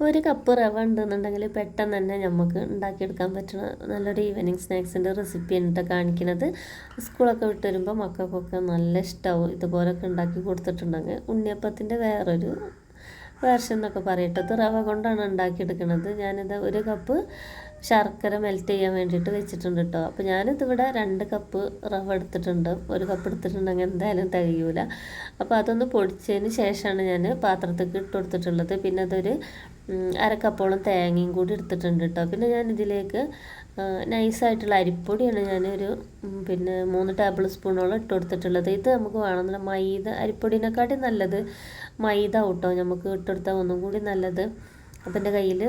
ഒരു കപ്പ് റവ ഉണ്ടെന്നുണ്ടെങ്കിൽ പെട്ടെന്ന് തന്നെ നമുക്ക് ഉണ്ടാക്കിയെടുക്കാൻ പറ്റുന്ന നല്ലൊരു ഈവനിങ് സ്നാക്സിന്റെ റെസിപ്പി കേട്ടോ കാണിക്കുന്നത് സ്കൂളൊക്കെ വിട്ട് വരുമ്പോൾ മക്കൾക്കൊക്കെ നല്ല ഇഷ്ടമാവും ഇതുപോലൊക്കെ ഉണ്ടാക്കി കൊടുത്തിട്ടുണ്ടെങ്കിൽ ഉണ്ണിയപ്പത്തിന്റെ വേറൊരു വേർഷൻ എന്നൊക്കെ പറയട്ടത് റവ കൊണ്ടാണ് ഉണ്ടാക്കിയെടുക്കുന്നത് ഞാനിത് ഒരു കപ്പ് ശർക്കര മെൽറ്റ് ചെയ്യാൻ വേണ്ടിയിട്ട് വെച്ചിട്ടുണ്ട് കേട്ടോ അപ്പോൾ ഞാനിതിവിടെ രണ്ട് കപ്പ് റവ എടുത്തിട്ടുണ്ട്. ഒരു കപ്പ് എടുത്തിട്ടുണ്ടെങ്കിൽ എന്തായാലും തികയൂല. അപ്പോൾ അതൊന്ന് പൊടിച്ചതിന് ശേഷമാണ് ഞാൻ പാത്രത്തേക്ക് ഇട്ട് കൊടുത്തിട്ടുള്ളത്. പിന്നെ അതൊരു അരക്കപ്പോളം തേങ്ങയും കൂടി എടുത്തിട്ടുണ്ട് കേട്ടോ പിന്നെ ഞാൻ ഇതിലേക്ക് നൈസായിട്ടുള്ള അരിപ്പൊടിയാണ് ഞാനൊരു പിന്നെ മൂന്ന് ടേബിൾ സ്പൂണോളം ഇട്ട് കൊടുത്തിട്ടുള്ളത് ഇത് നമുക്ക് വേണമെന്നില്ല മൈദ അരിപ്പൊടിനെക്കാട്ടി നല്ലത് മൈദ കേട്ടോ നമുക്ക് ഇട്ടെടുത്താൽ ഒന്നും കൂടി നല്ലത്. അപ്പം എന്റെ കയ്യിൽ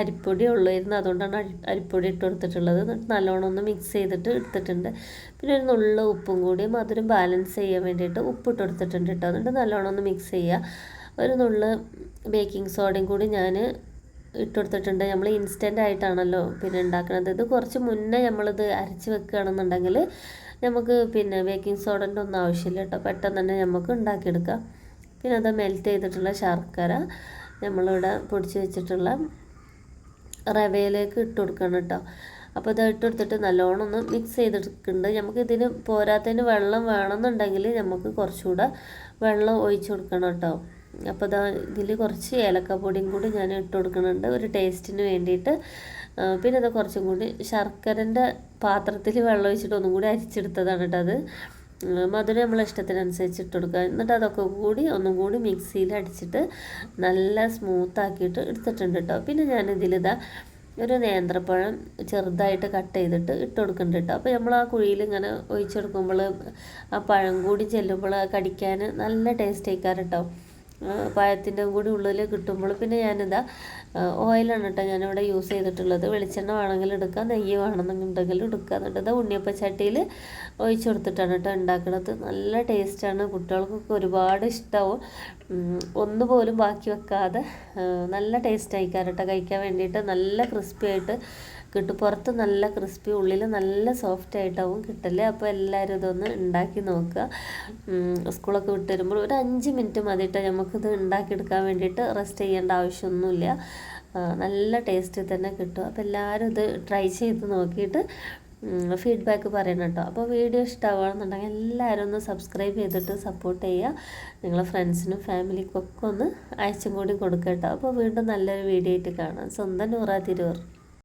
അരിപ്പൊടി ഉള്ളായിരുന്നു. അതുകൊണ്ടാണ് അരിപ്പൊടി ഇട്ട് കൊടുത്തിട്ടുള്ളത് നല്ലോണം ഒന്ന് മിക്സ് ചെയ്തിട്ട് എടുത്തിട്ടുണ്ട്. പിന്നെ ഒരു നുള്ള ഉപ്പും കൂടി മധുരം ബാലൻസ് ചെയ്യാൻ വേണ്ടിയിട്ട് ഉപ്പ് ഇട്ട് കൊടുത്തിട്ടുണ്ട് കേട്ടോ എന്നിട്ട് നല്ലോണം ഒന്ന് മിക്സ് ചെയ്യുക ഒരു നുള്ള ബേക്കിംഗ് സോഡയും കൂടി ഞാൻ ഇട്ടുകൊടുത്തിട്ടുണ്ട്. നമ്മൾ ഇൻസ്റ്റന്റ് ആയിട്ടാണല്ലോ പിന്നെ ഉണ്ടാക്കുന്നത് ഇത് കുറച്ച് മുന്നേ നമ്മളിത് അരച്ച് വെക്കുകയാണെന്നുണ്ടെങ്കിൽ നമുക്ക് പിന്നെ ബേക്കിംഗ് സോഡന്റെ ഒന്നും ആവശ്യമില്ല കേട്ടോ. പെട്ടെന്ന് തന്നെ നമുക്ക് ഉണ്ടാക്കിയെടുക്കാം. പിന്നെ അത് മെൽറ്റ് ചെയ്തിട്ടുള്ള ശർക്കര നമ്മളിവിടെ പൊടിച്ച് വെച്ചിട്ടുള്ള റവയിലേക്ക് ഇട്ട് കൊടുക്കണം കേട്ടോ. അപ്പോൾ ഇത് ഇട്ട് കൊടുത്തിട്ട് നല്ലോണം ഒന്ന് മിക്സ് ചെയ്തെടുക്കുന്നുണ്ട്. നമുക്ക് ഇതിന് പോരാത്തതിന് വെള്ളം വേണമെന്നുണ്ടെങ്കിൽ നമുക്ക് കുറച്ചുകൂടെ വെള്ളം ഒഴിച്ചു കൊടുക്കണം കേട്ടോ. അപ്പോൾ ഇതാ ഇതിൽ കുറച്ച് ഏലക്കപ്പൊടിയും കൂടി ഞാൻ ഇട്ട് കൊടുക്കുന്നുണ്ട്. ഒരു ടേസ്റ്റിന് വേണ്ടിയിട്ട്. പിന്നെ അത് കുറച്ചും കൂടി ശർക്കരന്റെ പാത്രത്തിൽ വെള്ളം ഒഴിച്ചിട്ട് ഒന്നും കൂടി അരിച്ചെടുത്തതാണ് കേട്ടോ അത്. മധുരം നമ്മളെ ഇഷ്ടത്തിനനുസരിച്ച് ഇട്ട് കൊടുക്കുക. എന്നിട്ട് അതൊക്കെ കൂടി ഒന്നും കൂടി മിക്സിയിൽ അടിച്ചിട്ട് നല്ല സ്മൂത്താക്കിയിട്ട് എടുത്തിട്ടുണ്ട് കേട്ടോ പിന്നെ ഞാനിതിലിതാ ഒരു നേന്ത്രപ്പഴം ചെറുതായിട്ട് കട്ട് ചെയ്തിട്ട് ഇട്ട് കൊടുക്കുന്നുണ്ട് കേട്ടോ അപ്പോൾ നമ്മൾ ആ കുഴിയിൽ ഇങ്ങനെ ഒഴിച്ചെടുക്കുമ്പോൾ ആ പഴം കൂടി ചെല്ലുമ്പോൾ കടിക്കാൻ നല്ല ടേസ്റ്റ് ആയിക്കാറ് കേട്ടോ പഴത്തിന്റെ കൂടി ഉള്ളിൽ കിട്ടുമ്പോൾ പിന്നെ ഞാനിതാ ഓയിലാണ് കേട്ടോ ഞാനിവിടെ യൂസ് ചെയ്തിട്ടുള്ളത്. വെളിച്ചെണ്ണ വേണമെങ്കിൽ എടുക്കാം നെയ്യ് വേണമെന്നുണ്ടെങ്കിൽ എടുക്കുക എന്നിട്ട് ഇതാ ഉണ്ണിയപ്പച്ചട്ടിയിൽ ഒഴിച്ചു കൊടുത്തിട്ടാണ് കേട്ടോ ഉണ്ടാക്കുന്നത് നല്ല ടേസ്റ്റാണ് കുട്ടികൾക്കൊക്കെ ഒരുപാട് ഇഷ്ടമാവും ഒന്നുപോലും ബാക്കി വെക്കാതെ നല്ല ടേസ്റ്റ് ആയിക്കാറ് കേട്ടോ കഴിക്കാൻ വേണ്ടിയിട്ട്. നല്ല ക്രിസ്പി ആയിട്ട് കിട്ടും. പുറത്ത് നല്ല ക്രിസ്പി ഉള്ളിൽ നല്ല സോഫ്റ്റ് ആയിട്ടാവും കിട്ടല്ലേ അപ്പോൾ എല്ലാവരും ഇതൊന്ന് ഉണ്ടാക്കി നോക്കുക. സ്കൂളൊക്കെ വിട്ട് വരുമ്പോൾ ഒരു അഞ്ച് മിനിറ്റ് മതിയിട്ട് നമുക്കിത് ഉണ്ടാക്കിയെടുക്കാൻ വേണ്ടിയിട്ട് റെസ്റ്റ് ചെയ്യേണ്ട ആവശ്യമൊന്നുമില്ല. നല്ല ടേസ്റ്റ് തന്നെ കിട്ടും. അപ്പോൾ എല്ലാവരും ഇത് ട്രൈ ചെയ്ത് നോക്കിയിട്ട് ഫീഡ്ബാക്ക് പറയണം കേട്ടോ. അപ്പോൾ വീഡിയോ ഇഷ്ടമാവുകയാണെന്നുണ്ടെങ്കിൽ എല്ലാവരും ഒന്ന് സബ്സ്ക്രൈബ് ചെയ്തിട്ട് സപ്പോർട്ട് ചെയ്യുക. നിങ്ങളെ ഫ്രണ്ട്സിനും ഫാമിലിക്കൊക്കെ ഒന്ന് അയച്ചും കൂടി കൊടുക്കുക കേട്ടോ. അപ്പോൾ വീണ്ടും നല്ലൊരു വീഡിയോ ആയിട്ട് കാണാം. സ്വന്തം നൂറാ തിരൂർ.